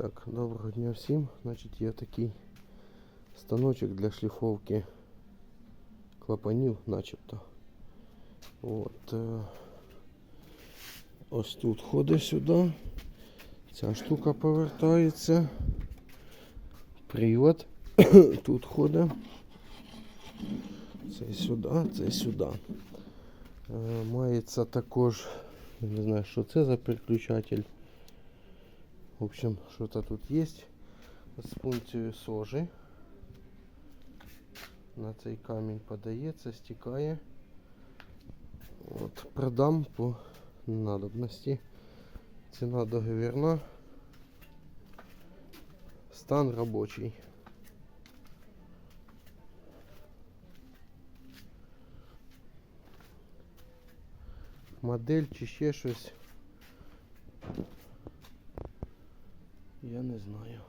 Так, доброго дня всім. Значить, є такий станочок для шліфовки клапанів, начебто. От, е, ось тут ходить сюди. Ця штука повертається. Привод тут ходить. Це сюди, це сюди. Е, Мається також, не знаю, що це за переключатель. В общем, что-то тут есть з функцією сожи. На цей камінь подається, стікає. От, продам по надобності. Ціна договірна. Стан робочий. Модель чи ще щось. Я не знаю.